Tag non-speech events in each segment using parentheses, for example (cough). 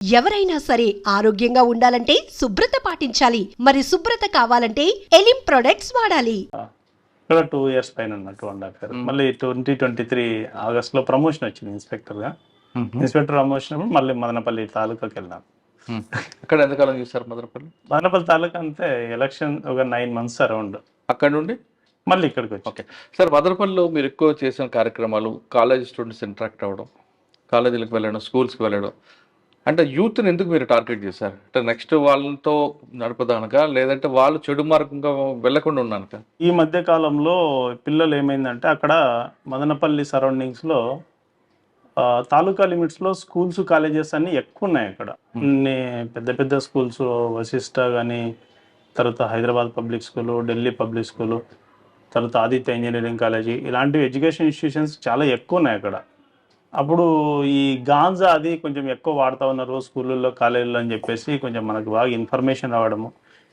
ఎవరైనా సరే ఆరోగ్యంగా ఉండాలంటే శుభ్రత పాటించాలి. మరి శుభ్రత కావాలంటే ఎలిం ప్రొడక్ట్స్ వాడాలి. ఇక్కడ టూ ఇయర్స్ పైన ఉన్న టూ అండ్ హాఫ్ ఇయర్ మళ్ళీ ట్వంటీ ట్వంటీ త్రీ ఆగస్ట్లో ప్రమోషన్ వచ్చింది ఇన్స్పెక్టర్గా. ఇన్స్పెక్టర్ ప్రమోషన్ అప్పుడు మళ్ళీ మదనపల్లి తాలూకాకి వెళ్ళాను అక్కడ ఎంతకాలం చూస్తారు మదనపల్లి? మదనపల్లి తాలూకా అంతే ఎలక్షన్ ఒక నైన్ మంత్స్ అరౌండ్ అక్కడ నుండి? మళ్ళీ ఇక్కడికి వచ్చి. ఓకే. సార్ మదనపల్లిలో మీరు ఎక్కువ చేసిన కార్యక్రమాలు కాలేజ్ స్టూడెంట్స్ ఇంటరాక్ట్ అవ్వడం కాలేజీలకు వెళ్ళడం స్కూల్స్కి వెళ్ళడం అంటే యూత్ని ఎందుకు మీరు టార్గెట్ చేశారు? అంటే నెక్స్ట్ వాళ్ళతో నడపదానక లేదంటే వాళ్ళు చెడు మార్గంగా వెళ్ళకుండా ఉన్నానుక? ఈ మధ్య కాలంలో పిల్లలు ఏమైందంటే అక్కడ మదనపల్లి సరౌండింగ్స్లో ఆ, తాలూకా లిమిట్స్లో స్కూల్స్ కాలేజెస్ అన్ని ఎక్కువ ఉన్నాయి అక్కడ పెద్ద పెద్ద స్కూల్స్ వశిష్ట కానీ తర్వాత Hyderabad public school Delhi public school తర్వాత ఆదిత్య ఇంజనీరింగ్ కాలేజీ ఇలాంటివి ఎడ్యుకేషన్ ఇన్స్టిట్యూషన్స్ చాలా ఎక్కువ ఉన్నాయి అక్కడ. అప్పుడు ఈ గాంజా అది కొంచెం ఎక్కువ వాడుతూ ఉన్నారు స్కూళ్ళల్లో కాలేజీల్లో అని చెప్పేసి కొంచెం మనకు బాగా ఇన్ఫర్మేషన్ రావడము.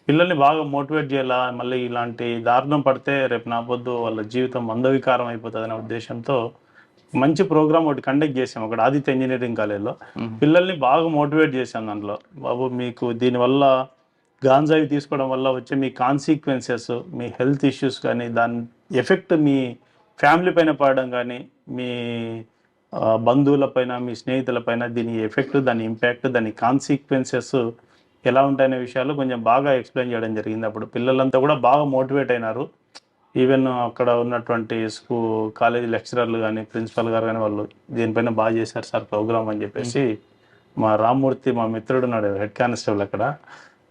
పిల్లల్ని బాగా మోటివేట్ చేయాలా మళ్ళీ ఇలాంటి దారుణం పడితే రేపు నా పొద్దు వాళ్ళ జీవితం మందవికారం అయిపోతుంది అనే ఉద్దేశంతో మంచి ప్రోగ్రామ్ ఒకటి కండక్ట్ చేసాం అక్కడ ఆదిత్య ఇంజనీరింగ్ కాలేజ్లో. పిల్లల్ని బాగా మోటివేట్ చేశాం దాంట్లో. బాబు మీకు దీనివల్ల గాంజావి తీసుకోవడం వల్ల వచ్చే మీ కాన్సిక్వెన్సెస్ మీ హెల్త్ ఇష్యూస్ కానీ దాని ఎఫెక్ట్ మీ ఫ్యామిలీ పైన పడడం కానీ మీ బంధువులపైన మీ స్నేహితులపైన దీని ఎఫెక్ట్ దాని ఇంపాక్ట్ దాని కాన్సిక్వెన్సెస్ ఎలా ఉంటాయనే విషయాలు కొంచెం బాగా ఎక్స్ప్లెయిన్ చేయడం జరిగింది. అప్పుడు పిల్లలంతా కూడా బాగా మోటివేట్ అయినారు. ఈవెన్ అక్కడ ఉన్నటువంటి స్కూ కాలేజీ లెక్చరర్లు కానీ ప్రిన్సిపల్ గారు కానీ వాళ్ళు దీనిపైన బాగా చేశారు సార్ ప్రోగ్రామ్ అని చెప్పేసి మా రామ్మూర్తి మా మిత్రుడు ఉన్నాడు హెడ్ కానిస్టేబుల్ అక్కడ.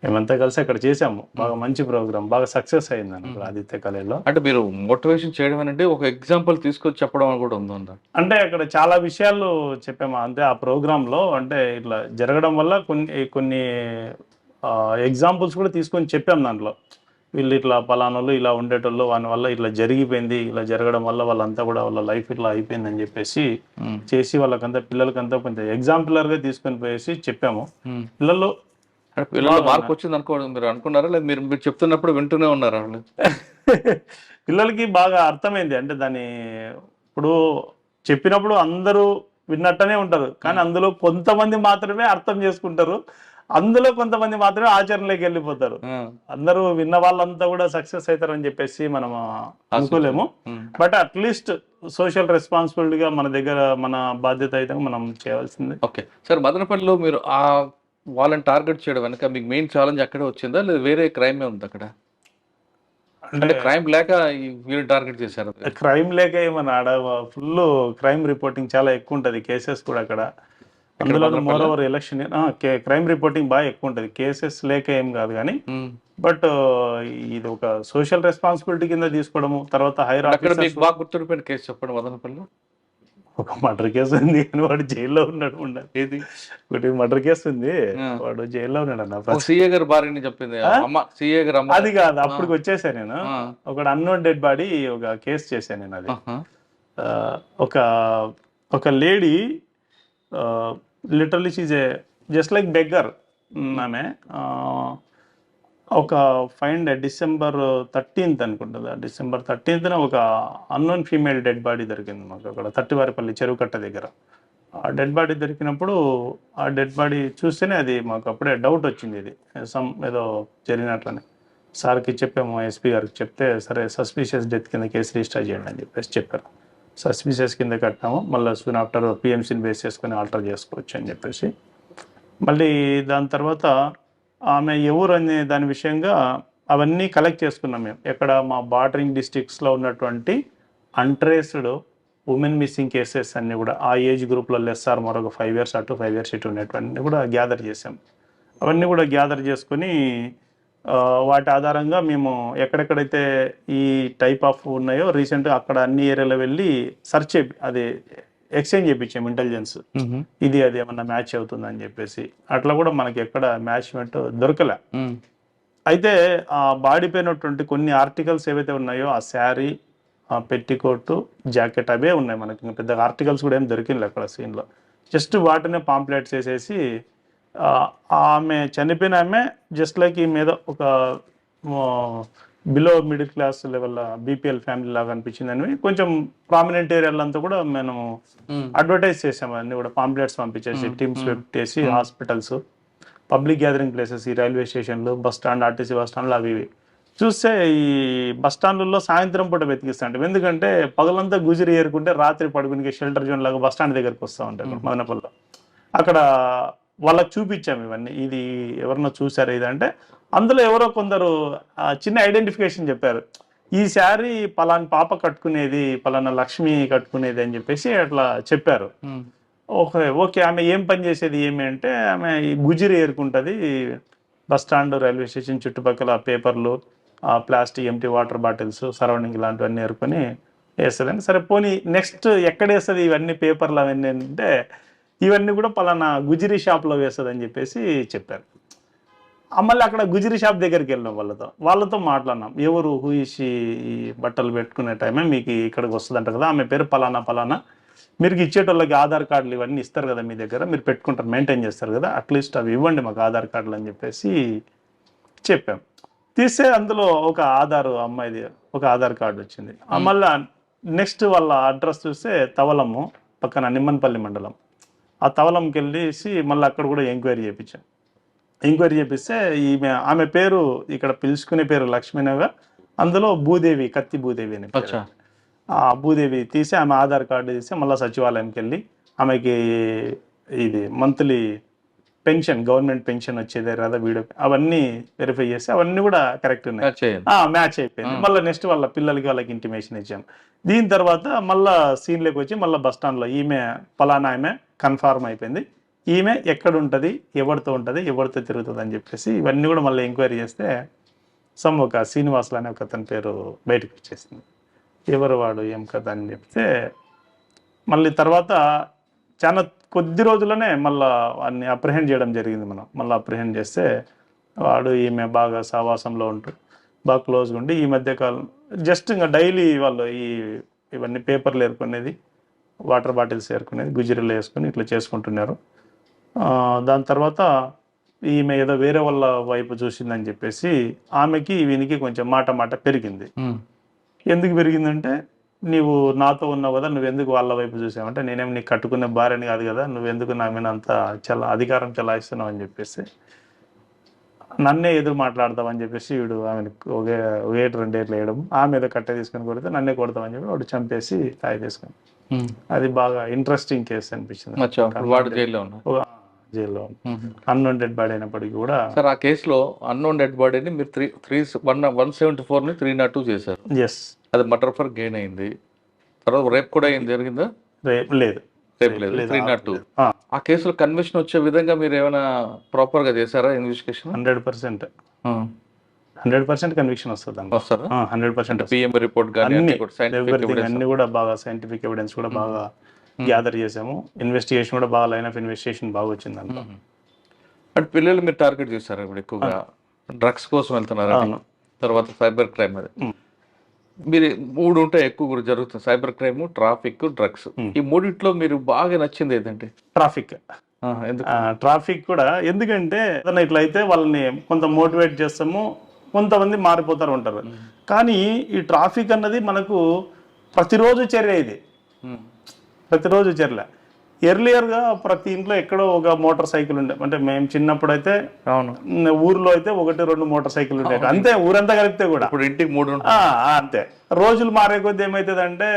మేమంతా కలిసి అక్కడ చేసాము బాగా మంచి ప్రోగ్రామ్ బాగా సక్సెస్ అయింది అక్కడ ఆదిత్య కాలేజ్లో అంటే మీరు మోటివేషన్ చేయడం అంటే ఒక ఎగ్జాంపుల్ తీసుకొచ్చి చెప్పడం అని కూడా ఉందా అంటే అక్కడ చాలా విషయాలు చెప్పాము. అంతే ఆ ప్రోగ్రామ్లో అంటే ఇట్లా జరగడం వల్ల కొన్ని కొన్ని ఎగ్జాంపుల్స్ కూడా తీసుకొని చెప్పాం దాంట్లో. వీళ్ళు ఇట్లా పలానోళ్ళు ఇలా ఉండేటోళ్ళు వాని వల్ల ఇట్లా జరిగిపోయింది ఇలా జరగడం వల్ల వాళ్ళంతా కూడా వాళ్ళ లైఫ్ ఇట్లా అయిపోయింది అని చెప్పేసి చేసి వాళ్ళకంతా పిల్లలకంతా కొంచెం ఎగ్జాంపులర్గా తీసుకొని పోయేసి చెప్పాము. పిల్లలు అంటే పిల్లలు మార్పు వచ్చింది అనుకో మీరు అనుకున్నారా? లేదా మీరు మీరు చెప్తున్నప్పుడు వింటూనే ఉన్నారా? వాళ్ళు (laughs) పిల్లలకి బాగా అర్థమైంది. అంటే దాని ఇప్పుడు చెప్పినప్పుడు అందరూ విన్నట్టనే ఉంటారు. కానీ అందులో కొంతమంది మాత్రమే అర్థం చేసుకుంటారు. అందులో కొంతమంది మాత్రమే ఆచరణలోకి వెళ్ళిపోతారు. అందరూ విన్న వాళ్ళంతా కూడా సక్సెస్ అవుతారని చెప్పేసి మనం అనుకోలేము. బట్ అట్లీస్ట్ సోషల్ రెస్పాన్సిబిలిటీగా మన దగ్గర మన బాధ్యత అయితే మనం చేయవలసింది ఓకే. సార్ మదనపల్లిలో మీరు ఆ వాళ్ళని టార్గెట్ చేయడం వెనక మీకు మెయిన్ ఛాలెంజ్ అక్కడే వచ్చిందా? లేదా వేరే క్రైమే ఉంది అక్కడ? అంటే క్రైమ్ లేక వీళ్ళు టార్గెట్ చేశారు? క్రైమ్ లేక ఏమన్నా ఆడ ఫుల్ క్రైమ్ రిపోర్టింగ్ చాలా ఎక్కువ ఉంటది కేసెస్ కూడా అక్కడ. అందులో moreover election crime reporting బాగా ఎక్కువ ఉంటది. కేసెస్ లేక ఏం కాదు కానీ. బట్ ఇది ఒక సోషల్ రెస్పాన్సిబిలిటీ కింద తీసుకోవడము తర్వాత హైర్ బాగా గుర్తుండిపోయిన కేసు చెప్పండి మదనపల్లిలో. ఒక మర్డర్ కేసు ఉంది కానీ వాడు జైల్లో ఉన్నాడు ఉండాలి ఏది? ఒకటి మర్డర్ కేసు ఉంది. వాడు జైల్లో ఉన్నాడు అన్న సీఏ గారు భార్యని చెప్పింది. సీఏ గారు అది కాదు అప్పటికి వచ్చేసా నేను. ఒక అన్నోన్ డెడ్ బాడీ ఒక కేసు చేశాను నేను అది. ఒక ఒక lady literally a just like beggar ఆమె. ఒక ఫైండ్ డే డిసెంబర్ థర్టీన్త్ అనుకుంటుందా. డిసెంబర్ థర్టీన్త్న ఒక అన్నోన్ ఫీమేల్ డెడ్ బాడీ దొరికింది మాకు అక్కడ తట్టివారిపల్లి చెరువు కట్ట దగ్గర. ఆ డెడ్ బాడీ దొరికినప్పుడు ఆ డెడ్ బాడీ చూస్తేనే అది మాకు అప్పుడే డౌట్ వచ్చింది ఇది. సమ్ ఏదో జరిగినట్లని. సార్కి చెప్పాము ఎస్పీ గారికి చెప్తే సరే సస్పీషియస్ డెత్ కింద కేసు రిజిస్టర్ చేయండి అని చెప్పేసి చెప్పారు. సస్పీషియస్ కింద కట్టాము మళ్ళీ సూన్ ఆఫ్టర్ పిఎంసీని బేస్ చేసుకొని ఆల్టర్ చేసుకోవచ్చు అని చెప్పేసి. మళ్ళీ దాని తర్వాత ఆమె ఎవరు అనే దాని విషయంగా అవన్నీ కలెక్ట్ చేసుకున్నాం మేము. ఎక్కడ మా బార్డరింగ్ డిస్ట్రిక్ట్స్లో ఉన్నటువంటి అంట్రేస్డ్ ఉమెన్ మిస్సింగ్ కేసెస్ అన్ని కూడా ఆ ఏజ్ గ్రూప్లో లెస్ఆర్ మరొక ఫైవ్ ఇయర్స్ అటు ఫైవ్ ఇయర్స్ ఇటు ఉండేటువంటి కూడా గ్యాదర్ చేసాం అవన్నీ కూడా గ్యాదర్ చేసుకొని వాటి ఆధారంగా మేము ఎక్కడెక్కడైతే ఈ టైప్ ఆఫ్ ఉన్నాయో రీసెంట్గా అక్కడ అన్ని ఏరియాలో వెళ్ళి సర్చ్ అది ఎక్స్చేంజ్ చేయించాము ఇంటెలిజెన్స్. ఇది అది ఏమన్నా మ్యాచ్ అవుతుందని చెప్పేసి. అట్లా కూడా మనకి ఎక్కడ మ్యాచ్మెంట్ దొరకలే. అయితే ఆ బాడీ పైన ఉన్నటువంటి కొన్ని ఆర్టికల్స్ ఏవైతే ఉన్నాయో ఆ శారీ ఆ పెట్టికోట్ జాకెట్ అవే ఉన్నాయి మనకి. పెద్ద ఆర్టికల్స్ కూడా ఏం దొరికింది అక్కడ సీన్లో జస్ట్ వాటినే పాంప్లెట్స్ వేసేసి ఆమె చనిపోయిన ఆమె జస్ట్ లైక్ ఈ మీద ఒక below middle class level BPL family లాగా అనిపించింది అని కొంచెం ప్రామినెంట్ ఏరియాలో అంతా కూడా మేము అడ్వర్టైజ్ చేసాము అన్ని కూడా. పాంప్లెట్స్ పంపించేసి టీమ్స్ పెట్టేసి హాస్పిటల్స్ పబ్లిక్ గ్యాదరింగ్ ప్లేసెస్ ఈ రైల్వే స్టేషన్లు బస్ స్టాండ్ ఆర్టీసీ బస్ స్టాండ్లు అవి ఇవి. చూస్తే ఈ బస్ స్టాండ్లలో సాయంత్రం పూట వెతికిస్తాంటాం ఎందుకంటే పగలంతా గుజిరి ఏరుకుంటే రాత్రి పడుకునే షెల్టర్ జోన్ లాగా బస్ స్టాండ్ దగ్గరకు వస్తూ ఉంటాయి అక్కడ మదనపల్లిలో. అక్కడ వాళ్ళకి చూపించాము ఇవన్నీ. ఇది ఎవరన్నా చూసారా ఇది అంటే అందులో ఎవరో కొందరు చిన్న ఐడెంటిఫికేషన్ చెప్పారు. ఈ శారీ పలాని పాప కట్టుకునేది పలానా లక్ష్మి కట్టుకునేది అని చెప్పేసి అట్లా చెప్పారు. ఓకే ఓకే ఆమె ఏం పని చేసేది ఏమి అంటే ఆమె ఈ గుజిరి ఏరుకుంటుంది బస్ స్టాండ్ రైల్వే స్టేషన్ చుట్టుపక్కల పేపర్లు plastic empty water bottles surrounding ఇలాంటివన్నీ ఏరుకొని వేస్తుందని సరే పోనీ నెక్స్ట్ ఎక్కడ వేస్తుంది ఇవన్నీ పేపర్లు అవన్నీ అంటే ఇవన్నీ కూడా పలానా గుజిరి షాప్లో వేస్తుంది అని చెప్పేసి చెప్పారు. మళ్ళీ అక్కడ గుజిరి షాప్ దగ్గరికి వెళ్ళాం వాళ్ళతో. వాళ్ళతో మాట్లాడినాం. ఎవరు హూయిషి ఈ బట్టలు పెట్టుకునే టైమే మీకు ఇక్కడికి వస్తుందంట కదా ఆమె పేరు పలానా పలానా. మీరు ఇచ్చేటోళ్ళకి ఆధార్ కార్డులు ఇవన్నీ ఇస్తారు కదా మీ దగ్గర మీరు పెట్టుకుంటారు మెయింటైన్ చేస్తారు కదా అట్లీస్ట్ అవి ఇవ్వండి మాకు ఆధార్ కార్డులు అని చెప్పేసి చెప్పాం. తీస్తే అందులో ఒక ఆధార్ అమ్మాయిది ఒక ఆధార్ కార్డు వచ్చింది. మళ్ళా నెక్స్ట్ వాళ్ళ అడ్రస్ చూస్తే తవలము పక్కన నిమ్మన్పల్లి మండలం. ఆ తవలంకి వెళ్ళేసి మళ్ళీ అక్కడ కూడా ఎంక్వైరీ చేయించాం ఎంక్వైరీ చేపిస్తే ఈమె ఆమె పేరు ఇక్కడ పిలుచుకునే పేరు లక్ష్మీనగా అందులో భూదేవి కత్తి భూదేవి అని ఆ భూదేవి తీసి ఆమె ఆధార్ కార్డు తీసి మళ్ళీ సచివాలయంకి వెళ్ళి ఆమెకి ఇది మంత్లీ పెన్షన్ గవర్నమెంట్ పెన్షన్ వచ్చేదే కదా వీడియో? అవన్నీ వెరిఫై చేసి అవన్నీ కూడా కరెక్ట్ ఉన్నాయి. మ్యాచ్ అయిపోయింది. మళ్ళీ నెక్స్ట్ వాళ్ళ పిల్లలకి వాళ్ళకి ఇంటిమేషన్ ఇచ్చాం. దీని తర్వాత మళ్ళా సీన్లోకి వచ్చి మళ్ళీ బస్ స్టాండ్లో ఈమె పలానా ఆమె కన్ఫర్మ్ అయిపోయింది. ఈమె ఎక్కడ ఉంటుంది ఎవరితో ఉంటుంది ఎవరితో తిరుగుతుంది అని చెప్పేసి ఇవన్నీ కూడా మళ్ళీ ఎంక్వైరీ చేస్తే సమ్ ఒక శ్రీనివాసులు అనే ఒక అతని పేరు బయటకు వచ్చేసింది. ఎవరు వాడు ఏం కథ అని చెప్తే మళ్ళీ తర్వాత చాలా కొద్ది రోజుల్లోనే మళ్ళా వాడిని అప్రహెండ్ చేయడం జరిగింది మనం. మళ్ళీ అప్రహెండ్ చేస్తే వాడు ఈమె బాగా సావాసంలో ఉంటూ బాగా క్లోజ్గా ఉండి ఈ మధ్య కాలం జస్ట్ ఇంకా డైలీ వాళ్ళు ఈ ఇవన్నీ పేపర్లు ఏరుకునేది వాటర్ బాటిల్స్ ఏరుకునేది గుజరీలు వేసుకొని ఇట్లా చేసుకుంటున్నారు. దాని తర్వాత ఈమె ఏదో వేరే వాళ్ళ వైపు చూసిందని చెప్పేసి ఆమెకి వీనికి కొంచెం మాట మాట పెరిగింది. ఎందుకు పెరిగిందంటే నీవు నాతో ఉన్నావు కదా నువ్వు ఎందుకు వాళ్ళ వైపు చూసావంటే నేనేం నీకు కట్టుకునే భార్యని కాదు కదా నువ్వు ఎందుకు నా మీద అంత చలా అధికారం చలాయిస్తున్నావు అని చెప్పేసి నన్నే ఎదురు మాట్లాడతామని చెప్పేసి వీడు ఆమెను ఒకే ఒకటి రెండేట్లు వేయడం ఆమె ఏదో కట్టె తీసుకొని కొడితే నన్నే కొడతామని చెప్పి వాడు చంపేసి తాయి తీసుకొని. అది బాగా ఇంట్రెస్టింగ్ కేసు అనిపించింది. వాడు జైల్లో ఒక జైల్లో. అన్నోన్ డెడ్ బాడీ అయినప్పటికీ కూడా సార్ ఆ కేసులో అన్నోన్ డెడ్ బాడీని మీరు three three one one seventy ఫోర్ని three not two చేశారు. ఎస్ అది మర్డర్ ఫర్ గెయిన్ అయింది. తర్వాత రేప్ కూడా అయింది జరిగిందా? రేపు లేదు. రేపు లేదు. Three nought two. ఆ కేసులో కన్విక్షన్ వచ్చే విధంగా మీరు ఏమైనా ప్రాపర్గా చేశారా investigation? Hundred percent. Hundred percent conviction వస్తుంది హండ్రెడ్ పర్సెంట్ పిఎం రిపోర్ట్ కానీ అన్ని కూడా బాగా సైంటిఫిక్ ఎవిడెన్స్ కూడా బాగా గ్యాదర్ చేసాము ఇన్వెస్టిగేషన్ కూడా బాగా లైన్ ఆఫ్ ఇన్వెస్టిగేషన్ బాగా వచ్చింది దాంట్లో అంటే పిల్లలు మీరు టార్గెట్ చేశారు ఇప్పుడు ఎక్కువగా. డ్రగ్స్ కోసం వెళ్తున్నారు అవును. తర్వాత సైబర్ క్రైమ్ అది. ఉమ్. మీరు మూడు ఉంటాయి ఎక్కువ కూడా జరుగుతుంది. Cyber crime traffic drugs. ఈ మూడిట్లో మీరు బాగా నచ్చింది ఏదంటే ట్రాఫిక్ ఆ, ఎందుకు? ట్రాఫిక్ కూడా. ఎందుకంటే ఏదైనా ఇట్లా అయితే వాళ్ళని కొంత మోటివేట్ చేస్తాము కొంతమంది మారిపోతారు ఉంటారు కానీ ఈ ట్రాఫిక్ అన్నది మనకు ప్రతిరోజు చర్య ఇది. ప్రతిరోజు చర్య ఎర్లియర్గా ప్రతి ఇంట్లో ఎక్కడో ఒక మోటార్ సైకిల్ ఉండే. అంటే మేము చిన్నప్పుడు అయితే అవును ఊర్లో అయితే ఒకటి రెండు మోటార్ సైకిల్ ఉండేవి. అంతే ఊరంతా కలిపితే కూడా. ఇప్పుడు ఇంటికి మూడు అంతే. రోజులు మారే కొద్దీ ఏమవుతుందంటే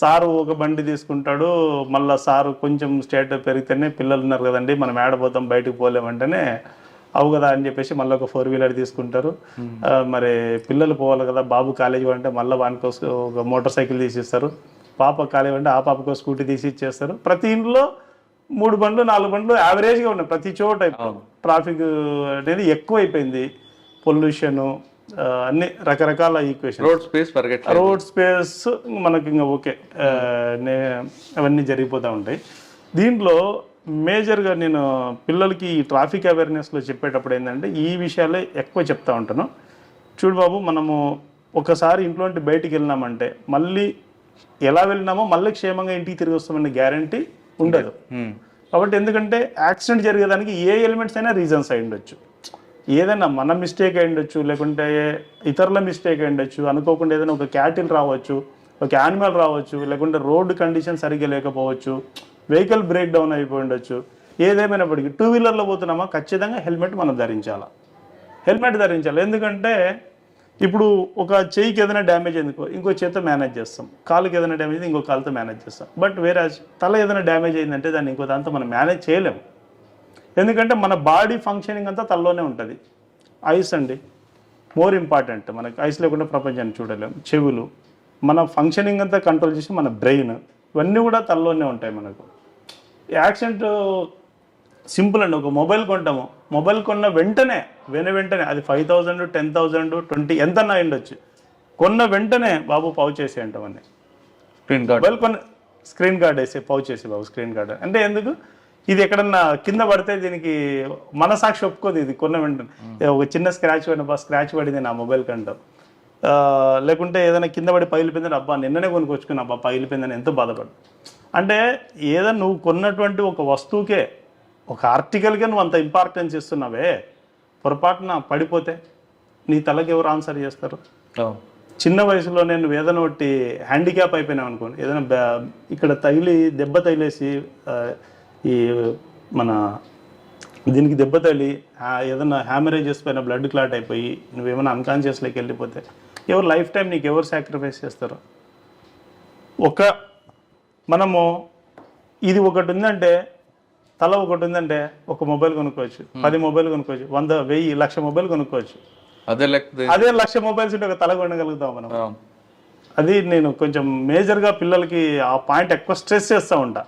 సారు ఒక బండి తీసుకుంటాడు. మళ్ళా సారు కొంచెం స్టేట్ పెరిగితేనే పిల్లలు ఉన్నారు కదండి మనం ఏడపోతాం బయటకు పోలేమంటేనే అవు కదా అని చెప్పేసి మళ్ళీ ఒక ఫోర్ వీలర్ తీసుకుంటారు. మరి పిల్లలు పోవాలి కదా బాబు కాలేజీ అంటే మళ్ళీ వానికి ఒక మోటార్ సైకిల్ తీసిస్తారు. పాప కాలేజీ అంటే ఆ పాపకు స్కూటీ తీసి ఇచ్చేస్తారు. ప్రతి ఇంట్లో మూడు బండ్లు నాలుగు బండ్లు యావరేజ్గా ఉన్నాయి. ప్రతి చోట ట్రాఫిక్ అనేది ఎక్కువ అయిపోయింది పొల్యూషన్ అన్ని రకరకాల equation road space road space మనకి ఇంకా ఓకే. అవన్నీ జరిగిపోతూ ఉంటాయి. దీంట్లో మేజర్గా నేను పిల్లలకి ఈ ట్రాఫిక్ అవేర్నెస్లో చెప్పేటప్పుడు ఏంటంటే ఈ విషయాలే ఎక్కువ చెప్తా ఉంటాను చూడు బాబు మనము ఒకసారి ఇంట్లో బయటికి వెళ్ళినామంటే మళ్ళీ ఎలా వెళ్ళినామో మళ్ళీ క్షేమంగా ఇంటికి తిరిగి వస్తామనే గ్యారంటీ ఉండదు. కాబట్టి ఎందుకంటే యాక్సిడెంట్ జరిగేదానికి ఏ ఎలిమెంట్స్ అయినా రీజన్స్ అయి ఉండొచ్చు. ఏదైనా మన మిస్టేక్ అయి ఉండొచ్చు లేకుంటే ఇతరుల మిస్టేక్ అయి ఉండొచ్చు అనుకోకుండా ఏదైనా ఒక క్యాటిల్ రావచ్చు ఒక యానిమల్ రావచ్చు లేకుంటే రోడ్డు కండిషన్ సరిగ్గా లేకపోవచ్చు వెహికల్ బ్రేక్ డౌన్ అయిపోయి ఉండొచ్చు ఏదేమైనప్పటికీ టూ వీలర్లో పోతున్నామా ఖచ్చితంగా హెల్మెట్ మనం ధరించాలి. హెల్మెట్ ధరించాలి. ఎందుకంటే ఇప్పుడు ఒక చేయికి ఏదైనా డ్యామేజ్ అయిందికో ఇంకో చేత్తో మేనేజ్ చేస్తాం. కాలుకి ఏదైనా డ్యామేజ్ అయింది ఇంకో కాలుతో మేనేజ్ చేస్తాం. బట్ వేరే తల ఏదైనా డ్యామేజ్ అయిందంటే దాన్ని ఇంకో దాంతో మనం మేనేజ్ చేయలేము ఎందుకంటే మన బాడీ ఫంక్షనింగ్ అంతా తలలోనే ఉంటుంది. ఐస్ అండి మోర్ ఇంపార్టెంట్ మనకి ఐస్ లేకుండా ప్రపంచాన్ని చూడలేము చెవులు మన ఫంక్షనింగ్ అంతా కంట్రోల్ చేసి మన బ్రెయిన్ ఇవన్నీ కూడా తలలోనే ఉంటాయి మనకు. యాక్సిడెంట్ సింపుల్ అండి. ఒక మొబైల్ కొంటాము. మొబైల్ కొన్న వెంటనే వెన వెంటనే అది five thousand ten thousand twenty ఎంత ఉండొచ్చు. కొన్న వెంటనే బాబు పౌచ్ చేసి అంటామని స్క్రీన్ గార్డ్ మొబైల్ కొన్న స్క్రీన్ గార్డ్ వేసి పౌచ్ చేసి బాబు స్క్రీన్ గార్డ్ అంటే ఎందుకు? ఇది ఎక్కడన్నా కింద పడితే దీనికి మనసాక్షి ఒప్పుకోదు ఇది కొన్న వెంటనే. ఒక చిన్న స్క్రాచ్ పడిన స్క్రాచ్ పడింది నా మొబైల్ కంటాం. లేకుంటే ఏదైనా కింద పడి పగిలిపోయిందని అబ్బా నిన్ననే కొనుక్కొచ్చుకున్నా అబ్బా పగిలిపోయిందని ఎంతో బాధపడు అంటే ఏదో నువ్వు కొన్నటువంటి ఒక వస్తువుకే ఒక ఆర్టికల్కే నువ్వు అంత ఇంపార్టెన్స్ ఇస్తున్నావే పొరపాటున పడిపోతే నీ తలకి ఎవరు ఆన్సర్ చేస్తారు? చిన్న వయసులో నేను వేదన ఒకటి హ్యాండిక్యాప్ అయిపోయినాం అనుకోండి ఏదైనా బ్యా- ఇక్కడ తగిలి దెబ్బ తగిలేసి ఈ మన దీనికి దెబ్బ తగిలి ఏదైనా హ్యామరేజెస్ పైన బ్లడ్ క్లాట్ అయిపోయి నువ్వేమైనా అన్కాన్షియస్లోకి వెళ్ళిపోతే ఎవరు లైఫ్ టైం నీకు ఎవరు సాక్రిఫైస్ చేస్తారు? ఒక మనము ఇది ఒకటి ఉందంటే తల ఒకటి ఉందంటే ఒక మొబైల్ కొనుక్కోవచ్చు పది మొబైల్ కొనుక్కోవచ్చు వంద వెయ్యి లక్ష మొబైల్ కొనుక్కోవచ్చు. అదే అదే లక్ష మొబైల్స్ ఉంటే ఒక తల కొనగలుగుతాం మనం. అది నేను కొంచెం మేజర్గా పిల్లలకి ఆ పాయింట్ ఎక్కువ స్ట్రెస్ చేస్తూ ఉంటా.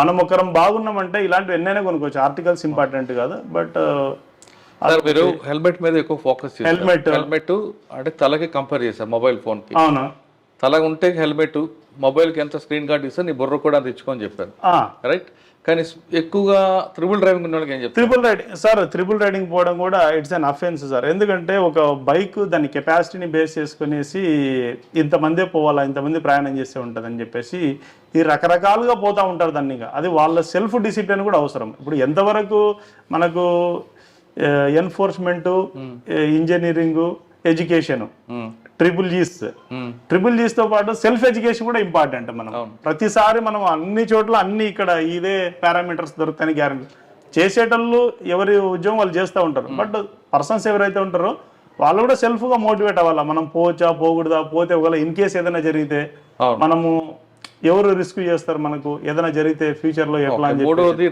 మనం ఒకరం బాగున్నామంటే ఇలాంటివి ఎన్నైనా కొనుక్కోవచ్చు. ఆర్టికల్స్ ఇంపార్టెంట్ కాదు బట్ మీరు హెల్మెట్ మీద ఎక్కువ ఫోకస్ Helmet. హెల్మెట్. అంటే తలకి కంపేర్ చేశారు మొబైల్ ఫోన్ అవును. తల ఉంటే హెల్మెట్ మొబైల్కి ఎంత స్క్రీన్ గార్డ్ ఇస్తే నీ బుర్ర కూడా అంత ఇచ్చుకొని చెప్పారు రైట్? కానీ ఎక్కువగా త్రిబుల్ డ్రైవింగ్ ఉన్న వాళ్ళకి ఏం చెప్తారు? Triple riding sir triple riding పోవడం కూడా ఇట్స్ అన్ అఫెన్స్ సార్. ఎందుకంటే ఒక బైక్ దాని కెపాసిటీని బేస్ చేసుకునేసి ఇంతమందే పోవాలా ఇంతమంది ప్రయాణం చేస్తే ఉంటుందని చెప్పేసి ఈ రకరకాలుగా పోతా ఉంటారు దాన్ని అది వాళ్ళ సెల్ఫ్ డిసిప్లిన్ కూడా అవసరం. ఇప్పుడు ఎంతవరకు మనకు enforcement engineering education triple G's um, triple జీస్తో పాటు సెల్ఫ్ ఎడ్యుకేషన్ కూడా ఇంపార్టెంట్ మనం. ప్రతిసారి మనం అన్ని చోట్ల అన్ని ఇక్కడ ఇదే పారామీటర్స్ దొరుకుతాయని గ్యారంటీ చేసేటోళ్ళు ఎవరి ఉద్యోగం వాళ్ళు చేస్తూ ఉంటారు. బట్ పర్సన్స్ ఎవరైతే ఉంటారో వాళ్ళు కూడా సెల్ఫ్గా మోటివేట్ అవ్వాలా. మనం పోవచ్చా పోకూడదా పోతే ఒకవేళ ఇన్ కేస్ ఏదైనా జరిగితే. మనము ఎవరు రిస్క్ చేస్తారు మనకు? ఏదైనా జరిగితే ఫ్యూచర్లో ఎట్లా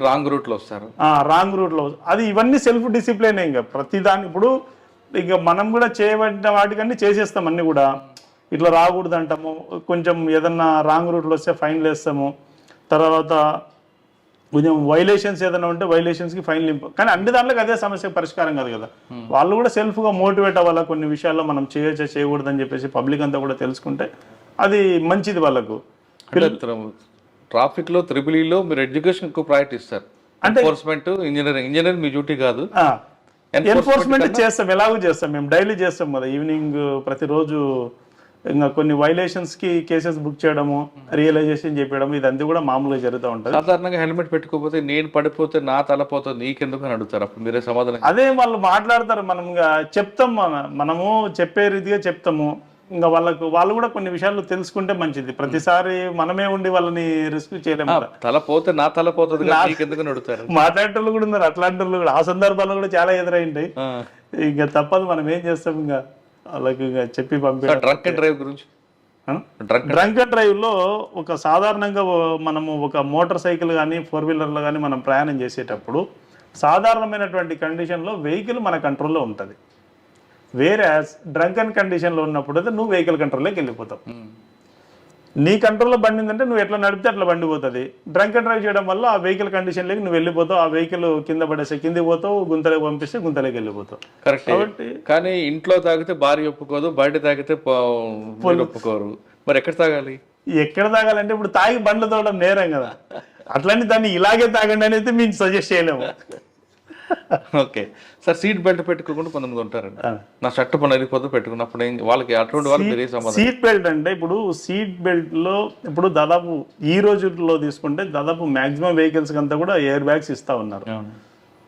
రాంగ్ రూట్లో వస్తారు. రాంగ్ రూట్లో అది ఇవన్నీ సెల్ఫ్ డిసిప్లిన్ ఇంకా. ప్రతి దాని ఇప్పుడు ఇక మనం కూడా చేయబడిన వాటికన్నీ చేసేస్తాం అన్ని కూడా. ఇట్లా రాకూడదు అంటాము కొంచెం ఏదన్నా రాంగ్ రూట్లో వస్తే ఫైన్లు వేస్తాము. తర్వాత కొంచెం వైలేషన్స్ ఏదైనా ఉంటే వైలేషన్స్కి ఫైన్ ఇంప కానీ అన్ని దాంట్లోకి అదే సమస్య పరిష్కారం కాదు కదా. వాళ్ళు కూడా సెల్ఫ్గా మోటివేట్ అవ్వాలా కొన్ని విషయాల్లో మనం చేయొచ్చా చేయకూడదు అని చెప్పేసి పబ్లిక్ అంతా కూడా తెలుసుకుంటే అది మంచిది వాళ్ళకు. అంటే ట్రాఫిక్లో త్రిబుల్లో మీరు ఎడ్యుకేషన్ ఎక్కువ ప్రయారిటీ ఇస్తారు. ఎన్ఫోర్స్మెంట్ ఇంజనీరింగ్ ఇంజనీరింగ్ మీ డ్యూటీ కాదు. ఎన్ఫోర్స్మెంట్ చేస్తాం ఎలాగో చేస్తాం మేము డైలీ చేస్తాం కదా. ఈవినింగ్ ప్రతిరోజు ఇంకా కొన్ని వైలేషన్స్కి కేసెస్ బుక్ చేయడము రియలైజేషన్ చెప్పడం ఇదంతా కూడా మామూలుగా జరుగుతూ ఉంటుంది. సాధారణంగా హెల్మెట్ పెట్టుకోకపోతే నేను పడిపోతే నా తల పోతుంది నీకెందుకు అని అడుగుతారు? అప్పుడు మీరే సమాధానం అదే వాళ్ళు మాట్లాడతారు మనం చెప్తాం మన- మనము చెప్పే రీతిగా చెప్తాము. ఇంకా వాళ్ళకు వాళ్ళు కూడా కొన్ని విషయాలు తెలుసుకుంటే మంచిది. ప్రతిసారి మనమే ఉండి వాళ్ళని రిస్క్ చేయలేము. తల పోతే నా తల పోతుంది మాట్లాడేటోళ్ళు కూడా ఉన్నారు అట్లాంటి వాళ్ళు కూడా. ఆ సందర్భాల్లో కూడా చాలా ఎదురైంటాయి ఆ. ఇంకా తప్పదు మనం ఏం చేస్తాం ఇంకా? వాళ్ళకి ఇంకా చెప్పి పంపించడం డ్రంక్ అండ్ డ్రైవ్ గురించి. డ్రంక్ అండ్ డ్రైవ్లో ఒక సాధారణంగా మనము ఒక మోటార్ సైకిల్ కానీ ఫోర్ వీలర్లో కానీ మనం ప్రయాణం చేసేటప్పుడు సాధారణమైనటువంటి కండిషన్లో వెహికల్ మన కంట్రోల్లో ఉంటుంది. వేరే డ్రంక్ అండ్ కండిషన్లో ఉన్నప్పుడు అయితే నువ్వు వెహికల్ కంట్రోల్లోకి వెళ్ళిపోతావు. నీ కంట్రోల్లో బండి ఉందంటే నువ్వు ఎట్లా నడిపితే అట్లా బండి పోతుంది. డ్రంక్ అండ్ డ్రైవ్ చేయడం వల్ల ఆ వెహికల్ కండిషన్లోకి నువ్వు వెళ్ళిపోతావు. ఆ వెహికల్ కింద పడేస్తే కిందికి పోతావు గుంతలోకి పంపిస్తే గుంతలోకి వెళ్ళిపోతావు. కరెక్ట్ కాబట్టి కానీ ఇంట్లో తాగితే భార్య ఒప్పుకోదు బయట తాగితే ఒప్పుకోరు. మరి ఎక్కడ తాగాలి? ఎక్కడ తాగాలంటే ఇప్పుడు తాగి బండ్లు తోవడం నేరం కదా. అట్లని దాన్ని ఇలాగే తాగండి అనేది మేము సజెస్ట్ చేయలేము. ఓకే. సార్ సీట్ బెల్ట్ పెట్టుకోకుండా కొంతమంది ఉంటారండి. నా షర్ట్ పని వెళ్ళిపోతే పెట్టుకున్నప్పుడు వాళ్ళకి అటువంటి వాళ్ళకి సీట్ బెల్ట్ అంటే ఇప్పుడు సీట్ బెల్ట్లో ఇప్పుడు దాదాపు ఈ రోజుల్లో తీసుకుంటే దాదాపు మాక్సిమం వెహికల్స్ అంతా కూడా ఎయిర్ బ్యాగ్స్ ఇస్తా ఉన్నారు.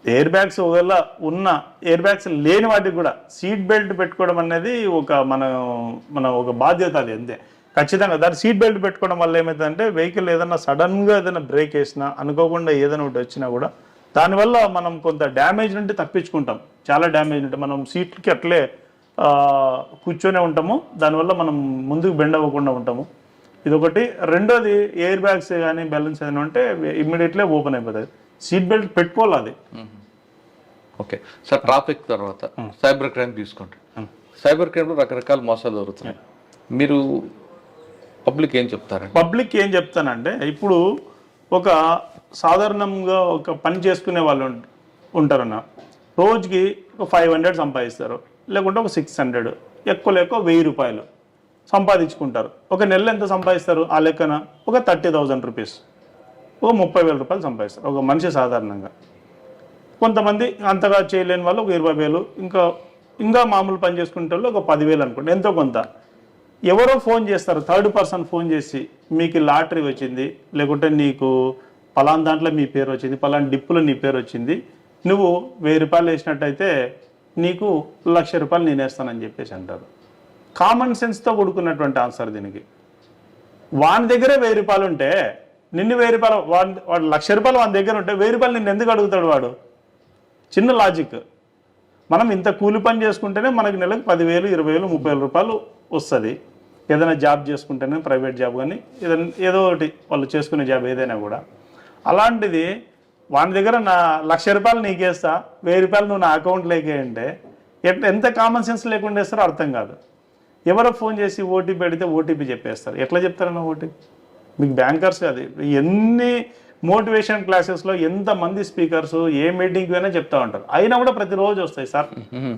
ఎయిర్ బ్యాగ్స్ ఒకవేళ ఉన్న ఎయిర్ బ్యాగ్స్ లేని వాటికి కూడా సీట్ బెల్ట్ పెట్టుకోవడం అనేది ఒక మన మన ఒక బాధ్యత అది అంతే. ఖచ్చితంగా దాని సీట్ బెల్ట్ పెట్టుకోవడం వల్ల ఏమవుతుందంటే వెహికల్ ఏదైనా సడన్గా ఏదైనా బ్రేక్ వేసినా అనుకోకుండా ఏదైనా ఒకటి వచ్చినా కూడా దానివల్ల మనం కొంత డ్యామేజ్ నుండి తప్పించుకుంటాం. చాలా డ్యామేజ్ ఉంటే మనం సీట్కి అట్లే కూర్చొనే ఉంటాము. దానివల్ల మనం ముందుకు బెండ్ అవ్వకుండా ఉంటాము. ఇదొకటి. రెండోది ఎయిర్ బ్యాగ్స్ కానీ బ్యాలెన్స్ ఏదైనా ఉంటే ఇమ్మీడియట్లీ ఓపెన్ అయిపోతుంది సీట్ బెల్ట్ పెట్టుకోవాలి అది. ఓకే. సార్ ట్రాఫిక్ తర్వాత. సైబర్ క్రైమ్ తీసుకోండి. సైబర్ క్రైమ్లో రకరకాల మోసాలు జరుగుతున్నాయి. మీరు పబ్లిక్ ఏం చెప్తారండి? పబ్లిక్ ఏం చెప్తానంటే ఇప్పుడు ఒక సాధారణంగా ఒక పని చేసుకునే వాళ్ళు ఉంటారన్న. రోజుకి ఒక ఫైవ్ హండ్రెడ్ సంపాదిస్తారు. లేకుంటే ఒక సిక్స్ హండ్రెడ్ ఎక్కువ లేక వెయ్యి రూపాయలు సంపాదించుకుంటారు. ఒక నెల ఎంత సంపాదిస్తారు? ఆ లెక్కన ఒక థర్టీ థౌజండ్ రూపీస్. ఒక ముప్పై వేల రూపాయలు సంపాదిస్తారు. ఒక మనిషి సాధారణంగా. కొంతమంది అంతగా చేయలేని వాళ్ళు ఒక ఇరవై వేలు ఇంకా ఇంకా మామూలు పని చేసుకునే వాళ్ళు ఒక పదివేలు అనుకోండి. ఎంతో కొంత. ఎవరో ఫోన్ చేస్తారు థర్డ్ పర్సన్ ఫోన్ చేసి మీకు లాటరీ వచ్చింది లేకుంటే నీకు పలాన్ దాంట్లో మీ పేరు వచ్చింది పలాన్ డిప్పులో నీ పేరు వచ్చింది నువ్వు వెయ్యి రూపాయలు వేసినట్టయితే నీకు లక్ష రూపాయలు నేను వేస్తానని చెప్పేసి అంటారు. కామన్ సెన్స్తో కూడుకున్నటువంటి ఆన్సర్ దీనికి. వాని దగ్గరే వెయ్యి రూపాయలు ఉంటే నిన్ను వెయ్యి రూపాయలు వాడు వాడు లక్ష రూపాయలు వాని దగ్గర ఉంటే వెయ్యి రూపాయలు నిన్ను ఎందుకు అడుగుతాడు వాడు? చిన్న లాజిక్ మనం ఇంత కూలి పని చేసుకుంటేనే మనకి నెలకు పదివేలు ఇరవై వేలు ముప్పై వేల రూపాయలు వస్తుంది. ఏదైనా జాబ్ చేసుకుంటేనే ప్రైవేట్ జాబ్ కానీ ఏదైనా ఏదో ఒకటి వాళ్ళు చేసుకునే జాబ్ ఏదైనా కూడా. అలాంటిది వాని దగ్గర నా లక్ష రూపాయలు నీకేస్తా వెయ్యి రూపాయలు నువ్వు నా అకౌంట్లోకి అంటే ఎట్ ఎంత కామన్ సెన్స్ లేకుండా వేస్తారో అర్థం కాదు. ఎవరో ఫోన్ చేసి ఓటీపీ అడిగితే ఓటీపీ చెప్పేస్తారు. ఎట్లా చెప్తారన్న ఓటీపీ మీకు బ్యాంకర్స్ అది. ఎన్ని మోటివేషన్ క్లాసెస్లో ఎంతమంది స్పీకర్స్ ఏ మీటింగ్కి అయినా చెప్తా ఉంటారు. అయినా కూడా ప్రతిరోజు వస్తాయి సార్.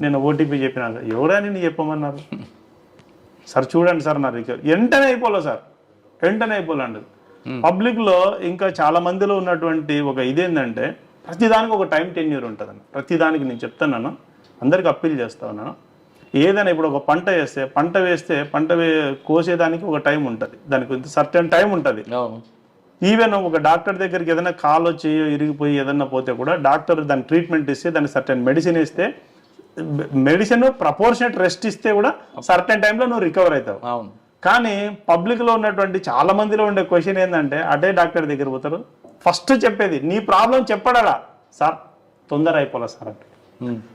నేను ఓటీపీ చెప్పినా ఎవరా నేను చెప్పమన్నారు? సార్ చూడండి సార్ నా రికవరీ వెంటనే అయిపోలే సార్. వెంటనే అయిపోలేండి పబ్లిక్లో ఇంకా చాలా మందిలో ఉన్నటువంటి ఒక ఇదేంటంటే ప్రతిదానికి ఒక టైం టెన్యూర్ ఉంటుందండి ప్రతిదానికి నేను చెప్తున్నాను. అందరికి అప్పీల్ చేస్తా ఉన్నాను. ఏదైనా ఇప్పుడు ఒక పంట వేస్తే పంట వేస్తే పంట వే కోసేదానికి ఒక టైం ఉంటుంది. దానికి సర్టెన్ టైం ఉంటుంది. ఈవెన్ ఒక డాక్టర్ దగ్గరికి ఏదైనా కాలు వచ్చి ఇరిగిపోయి ఏదైనా పోతే కూడా డాక్టర్ దాని ట్రీట్మెంట్ ఇస్తే దానికి సర్టెన్ మెడిసిన్ ఇస్తే మెడిసిన్ ప్రపోర్షనేట్ రెస్ట్ ఇస్తే కూడా సర్టెన్ టైంలో నువ్వు రికవర్ అవుతావు. అవును. కానీ పబ్లిక్లో ఉన్నటువంటి చాలా మందిలో ఉండే క్వశ్చన్ ఏంటంటే అదే డాక్టర్ దగ్గర పోతారు. ఫస్ట్ చెప్పేది నీ ప్రాబ్లం చెప్పడాడా సార్ తొందర అయిపోలే సార్ అంటే.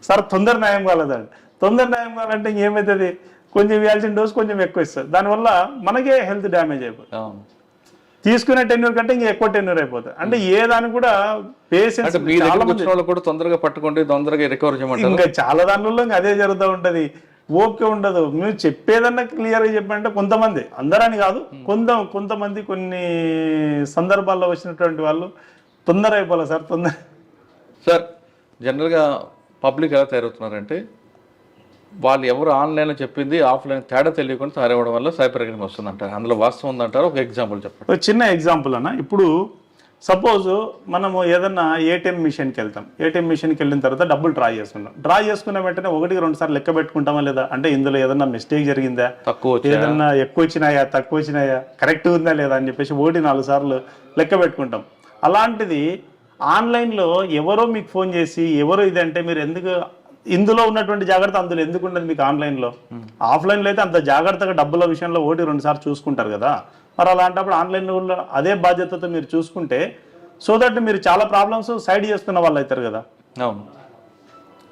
సార్ తొందర న్యాయం కాలేదండి తొందర న్యాయం కావాలంటే ఇంకేమవుతుంది కొంచెం ఇవ్వాల్సిన డోస్ కొంచెం ఎక్కువ ఇస్తుంది దానివల్ల మనకే హెల్త్ డ్యామేజ్ అయిపోతుంది. తీసుకునే టెన్యూర్ కంటే ఇంకా ఎక్కువ టెన్యూర్ అయిపోతుంది అంటే ఏ దానికి కూడా పేషెన్స్ కూడా తొందరగా పట్టుకోండి తొందరగా రికవర్ చేయమంటారు. ఇంకా చాలా దానిలో ఇంకా అదే జరుగుతూ ఉంటది. ఓకే ఉండదు. మీరు చెప్పేదన్నా క్లియర్గా చెప్పంటే కొంతమంది అందరని కాదు కొంత కొంతమంది కొన్ని సందర్భాల్లో వచ్చినటువంటి వాళ్ళు తొందర అయిపోలే సార్ తొందర సార్ జనరల్గా పబ్లిక్ ఎలా తయారవుతున్నారంటే వాళ్ళు ఎవరు ఆన్లైన్లో చెప్పింది ఆఫ్లైన్ తేడా తెలియకుండా తయారవడం వల్ల సైబర్ క్రైమ్ వస్తుందంటారు అందులో వాస్తవం ఉందంటారు? ఒక ఎగ్జాంపుల్ చెప్పండి. ఒక చిన్న ఎగ్జాంపుల్ అన్న. ఇప్పుడు సపోజ్ మనము ఏదన్నా ఏటీఎం మిషన్కి వెళ్తాం. ఏటీఎం మిషన్కి వెళ్ళిన తర్వాత డబ్బులు డ్రా చేసుకుంటాం. డ్రా చేసుకున్న వెంటనే ఒకటికి రెండు సార్లు లెక్క పెట్టుకుంటామా లేదా? అంటే ఇందులో ఏదన్నా మిస్టేక్ జరిగిందా? తక్కువ? ఏదన్నా ఎక్కువ వచ్చినాయా? తక్కువ వచ్చినాయా? కరెక్ట్ ఉందా లేదా? అని చెప్పేసి ఒకటి నాలుగు సార్లు లెక్క పెట్టుకుంటాం. అలాంటిది ఆన్లైన్లో ఎవరో మీకు ఫోన్ చేసి ఎవరో ఇది అంటే మీరు ఎందుకు ఇందులో ఉన్నటువంటి జాగ్రత్త అందులో ఎందుకు ఉండదు మీకు ఆన్లైన్లో? ఆఫ్లైన్లో అయితే అంత జాగ్రత్తగా డబ్బుల విషయంలో ఒకటి రెండు సార్లు చూసుకుంటారు కదా. మరి అలాంటప్పుడు ఆన్లైన్లో అదే బాధ్యతతో మీరు చూసుకుంటే సో దట్ మీరు చాలా ప్రాబ్లమ్స్ సైడ్ చేసుకున్న వాళ్ళు అవుతారు కదా. అవును.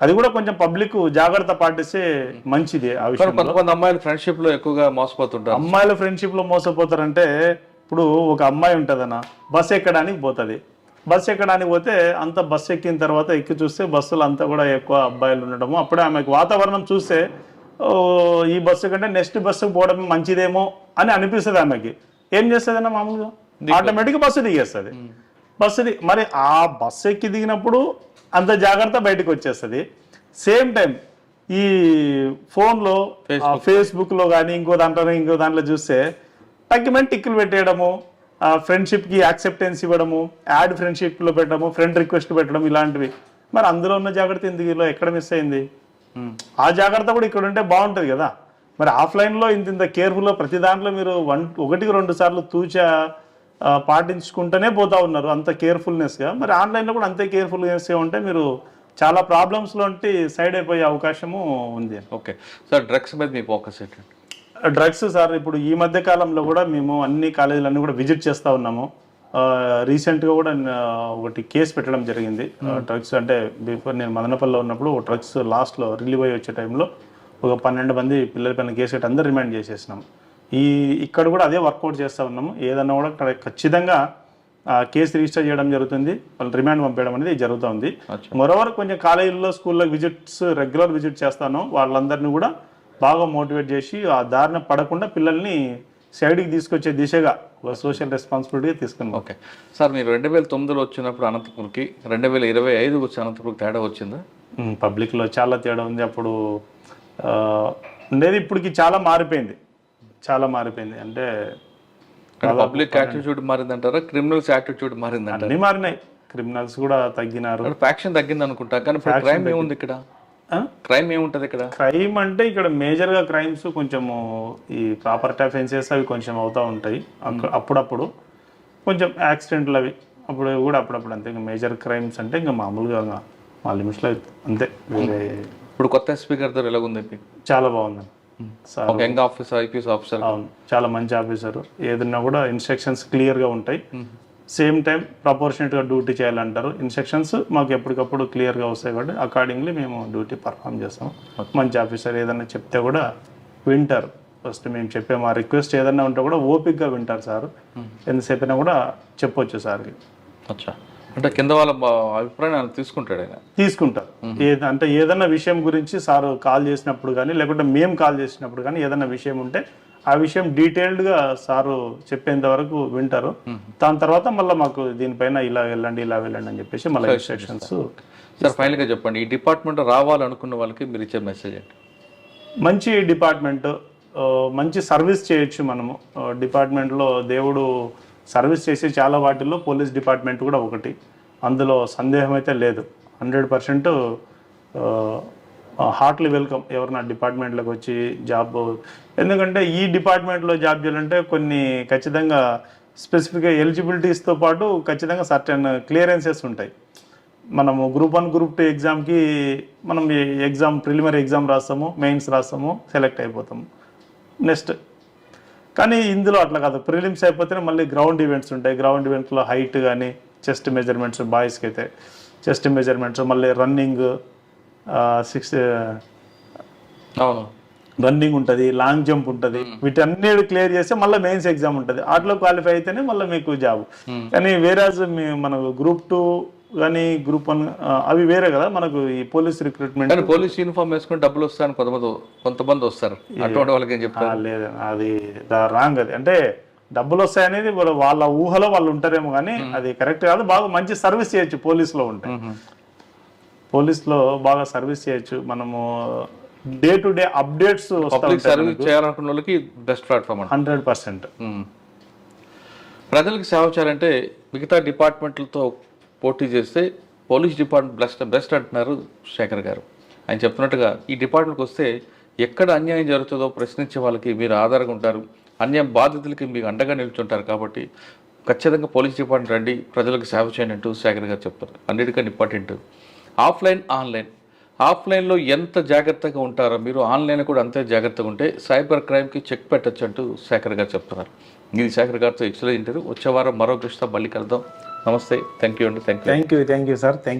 అది కూడా కొంచెం పబ్లిక్ జాగ్రత్త పాటిస్తే మంచిది ఆ కానీ విషయం కొంతమంది అమ్మాయిలు ఫ్రెండ్షిప్లో ఎక్కువగా మోసపోతుంటారు. అమ్మాయిల ఫ్రెండ్షిప్లో మోసపోతారంటే ఇప్పుడు ఒక అమ్మాయి ఉంటుందన్న బస్ ఎక్కడానికి పోతుంది. బస్ ఎక్కడానికి పోతే అంత బస్ ఎక్కిన తర్వాత ఎక్కి చూస్తే బస్సులు అంతా కూడా ఎక్కువ అబ్బాయిలు ఉండడము. అప్పుడే ఆమెకు వాతావరణం చూస్తే ఈ బస్సు కంటే నెక్స్ట్ బస్సుకు పోవడం మంచిదేమో అని అనిపిస్తుంది ఆమెకి. ఏం చేస్తుంది మామూలుగా? ఆటోమేటిక్ బస్సు దిగేస్తుంది. బస్సు ది మరి ఆ బస్సు ఎక్కి దిగినప్పుడు అంత జాగ్రత్త బయటకు వచ్చేస్తుంది. సేమ్ టైం ఈ ఫోన్లో ఫేస్బుక్లో కానీ ఇంకో దాంట్లో ఇంకో దాంట్లో చూస్తే తగ్గిమని టిక్కులు పెట్టేయడము ఫ్రెండ్షిప్కి యాక్సెప్టెన్స్ ఇవ్వడము యాడ్ ఫ్రెండ్షిప్లో పెట్టడము ఫ్రెండ్ రిక్వెస్ట్ పెట్టడం ఇలాంటివి. మరి అందులో ఉన్న జాగ్రత్త ఎందుకు ఇలా ఎక్కడ మిస్ అయింది? ఉమ్. ఆ జాగ్రత్త కూడా ఇక్కడ ఉంటే బాగుంటుంది కదా. మరి ఆఫ్లైన్లో ఇంత ఇంత కేర్ఫుల్గా ప్రతి దాంట్లో మీరు వన్ ఒకటికి రెండు సార్లు తూచా పాటించుకుంటూనే పోతా ఉన్నారు అంత కేర్ఫుల్నెస్గా మరి ఆన్లైన్లో కూడా అంతే కేర్ఫుల్నెస్గా ఉంటే మీరు చాలా ప్రాబ్లమ్స్లో సైడ్ అయిపోయే అవకాశము ఉంది. ఓకే సార్ డ్రగ్స్ మీద మీ ఫోకస్ ఏంటండి? డ్రగ్స్ సార్ ఇప్పుడు ఈ మధ్య కాలంలో కూడా మేము అన్ని కాలేజీలన్నీ కూడా విజిట్ చేస్తూ ఉన్నాము. రీసెంట్గా కూడా ఒకటి కేసు పెట్టడం జరిగింది. డ్రగ్స్ అంటే బిఫోర్ నేను మదనపల్లిలో ఉన్నప్పుడు డ్రగ్స్ లాస్ట్లో రిలీవ్ అయ్యి వచ్చే టైంలో ఒక పన్నెండు మంది పిల్లల పైన కేసు పెట్టి అందరు రిమాండ్ చేసేసినాం. ఈ ఇక్కడ కూడా అదే వర్కౌట్ చేస్తూ ఉన్నాము. ఏదన్నా కూడా ఇక్కడ ఖచ్చితంగా ఆ, కేసు రిజిస్టర్ చేయడం జరుగుతుంది. వాళ్ళు రిమాండ్ పంపించడం అనేది జరుగుతుంది. మరోవర్ కొంచెం కాలేజీల్లో స్కూల్లో విజిట్స్ రెగ్యులర్ విజిట్ చేస్తాను. వాళ్ళందరినీ కూడా బాగా మోటివేట్ చేసి ఆ దారిన పడకుండా పిల్లల్ని సైడ్కి తీసుకొచ్చే దిశగా ఒక సోషల్ రెస్పాన్సిబిలిటీగా తీసుకున్నాం. ఓకే. సార్ మీరు రెండు వేల తొమ్మిదిలో వచ్చినప్పుడు అనంతపురంకి రెండు వేల ఇరవై ఐదు వచ్చి అనంతపురం తేడా వచ్చిందా? పబ్లిక్లో చాలా తేడా ఉంది. అప్పుడు ఉండేది ఇప్పటికి చాలా మారిపోయింది. చాలా మారిపోయింది. అంటే పబ్లిక్ యాటిట్యూడ్ మారిందంటారా? క్రిమినల్స్ యాటిట్యూడ్ మారిందంటారా? అన్నీ మారినాయి. క్రిమినల్స్ కూడా తగ్గినారు. ఫ్యాక్షన్ తగ్గింది అనుకుంటా కానీ క్రైమ్ ఏముంది ఇక్కడ? క్రైమ్ ఏముంటుంది ఇక్కడ? క్రైమ్ అంటే ఇక్కడ మేజర్గా క్రైమ్స్ కొంచెము ఈ ప్రాపర్టీ అఫెన్సెస్ అవి కొంచెం అవుతూ ఉంటాయి. అక్క- అప్పుడప్పుడు. కొంచెం యాక్సిడెంట్లు అవి. అప్పుడు కూడా అప్పుడప్పుడు అంతే. ఇంకా మేజర్ క్రైమ్స్ అంటే ఇంకా మామూలుగా మా లిమిట్స్లో అంతే. వేరే ఇప్పుడు కొత్త ఎస్పీ గారితో ఎలాగుంది మీకు చాలా బాగుంది సార్ ఒక యంగ్ ఆఫీసర్ ఐపీఎస్ ఆఫీసర్. అవును. చాలా మంచి ఆఫీసర్. ఏదన్నా కూడా ఇన్స్ట్రక్షన్స్ క్లియర్గా ఉంటాయి. సేమ్ టైం ప్రపోర్షనేట్గా డ్యూటీ చేయాలంటారు. ఇన్స్ట్రక్షన్స్ మాకు ఎప్పటికప్పుడు క్లియర్గా వస్తాయి కాబట్టి అకార్డింగ్లీ మేము డ్యూటీ పర్ఫామ్ చేస్తాం మంచి ఆఫీసర్ ఏదన్నా చెప్తే కూడా వింటారు. ఫస్ట్ మేము చెప్పే మా రిక్వెస్ట్ ఏదన్నా ఉంటే కూడా ఓపిక్గా వింటారు సార్. ఎంతసేపు అయినా కూడా చెప్పొచ్చు సార్కి. అచ్చా. అంటే కింద వాళ్ళ అభిప్రాయం తీసుకుంటాడు ఆయన? తీసుకుంటారు. ఏద అంటే ఏదన్నా విషయం గురించి సార్ కాల్ చేసినప్పుడు కానీ లేకుంటే మేము కాల్ చేసినప్పుడు కానీ ఏదన్నా విషయం ఉంటే ఆ విషయం డీటెయిల్డ్గా సారు చెప్పేంత వరకు వింటారు. దాని తర్వాత మళ్ళీ మాకు దీనిపైన ఇలా వెళ్ళండి ఇలా వెళ్ళండి అని చెప్పేసి మళ్ళీ ఇన్స్ట్రక్షన్స్ సార్ ఫైనల్గా చెప్పండి. ఈ డిపార్ట్మెంట్ రావాలనుకున్న వాళ్ళకి మీరు ఇచ్చే మెసేజ్ ఏంటి? మంచి డిపార్ట్మెంట్ మంచి సర్వీస్ చేయొచ్చు మనము. డిపార్ట్మెంట్లో దేవుడు సర్వీస్ చేసే చాలా వాటిల్లో పోలీస్ డిపార్ట్మెంట్ కూడా ఒకటి. అందులో సందేహం అయితే లేదు. హండ్రెడ్ పర్సెంట్ హార్ట్లీ వెల్కమ్ ఎవరైనా డిపార్ట్మెంట్లోకి వచ్చి జాబ్ ఎందుకంటే ఈ డిపార్ట్మెంట్లో జాబ్ చేయాలంటే కొన్ని ఖచ్చితంగా స్పెసిఫిక్గా ఎలిజిబిలిటీస్తో పాటు ఖచ్చితంగా సర్టెన్ క్లియరెన్సెస్ ఉంటాయి. మనము గ్రూప్ వన్ గ్రూప్ టూ ఎగ్జామ్కి మనం ఎగ్జామ్ ప్రిలిమినరీ ఎగ్జామ్ రాస్తాము మెయిన్స్ రాస్తాము సెలెక్ట్ అయిపోతాము. నెక్స్ట్ కానీ ఇందులో అట్లా కాదు. ప్రిలిమ్స్ అయిపోతేనే మళ్ళీ గ్రౌండ్ ఈవెంట్స్ ఉంటాయి. గ్రౌండ్ ఈవెంట్స్లో హైట్ కానీ చెస్ట్ మెజర్మెంట్స్ బాయ్స్కి అయితే చెస్ట్ మెజర్మెంట్స్ మళ్ళీ రన్నింగ్ సిక్స్ అవును. రన్నింగ్ ఉంటుంది లాంగ్ జంప్ ఉంటుంది. వీటన్నిటి క్లియర్ చేస్తే మళ్ళీ మెయిన్స్ ఎగ్జామ్ ఉంటుంది. వాటిలో క్వాలిఫై అయితేనే మళ్ళీ మీకు జాబ్ కానీ వేరాజ్ మీ మనకు గ్రూప్ టూ కానీ గ్రూప్ వన్ అవి వేరే కదా మనకు ఈ పోలీస్ రిక్రూట్మెంట్ పోలీస్ యూనిఫామ్ వేసుకుని డబ్బులు వస్తాయని కొంతమంది కొంతమంది వస్తారు. అటువంటి వాళ్ళకి ఏం చెప్తారు? లేదు అది రాంగ్ అది. అంటే డబ్బులు వస్తాయనేది వాళ్ళ- వాళ్ళ ఊహలో వాళ్ళు ఉంటారేమో కానీ అది కరెక్ట్ కాదు. బాగా మంచి సర్వీస్ చేయొచ్చు పోలీస్లో ఉంటే. పోలీస్లో బాగా సర్వీస్ చేయొచ్చు. మనము day to day updates public service చేయాలనుకున్న వాళ్ళకి బెస్ట్ ప్లాట్ఫామ్ హండ్రెడ్ పర్సెంట్. ప్రజలకు సేవ చేయాలంటే మిగతా డిపార్ట్మెంట్లతో పోటీ చేస్తే పోలీస్ డిపార్ట్మెంట్ బెస్ట్ బెస్ట్ అంటున్నారు శేఖర్ గారు. ఆయన చెప్తున్నట్టుగా ఈ డిపార్ట్మెంట్కి వస్తే ఎక్కడ అన్యాయం జరుగుతుందో ప్రశ్నించే వాళ్ళకి మీరు ఆధారంగా ఉంటారు. అన్యాయం బాధితులకి మీకు అండగా నిల్చుంటారు కాబట్టి ఖచ్చితంగా పోలీస్ డిపార్ట్మెంట్ రండి ప్రజలకు సేవ చేయండి అంటూ శేఖర్ గారు చెప్తారు అన్నిటికన్నా ఇంపార్టెంట్. Offline online. ఆఫ్లైన్లో ఎంత జాగ్రత్తగా ఉంటారో మీరు ఆన్లైన్ కూడా అంతే జాగ్రత్తగా ఉంటే సైబర్ క్రైమ్కి చెక్ పెట్టచ్చు అంటూ శేఖర్ గారు చెప్తున్నారు. ఇది శేఖర్ గారితో ఎక్సలెంట్ ఇంటర్వ్యూ. వచ్చే వారం మరో కృష్ణ మళ్ళీ కలుద్దాం. నమస్తే. థ్యాంక్ యూ అండి. Thank you thank you thank you sir. Thank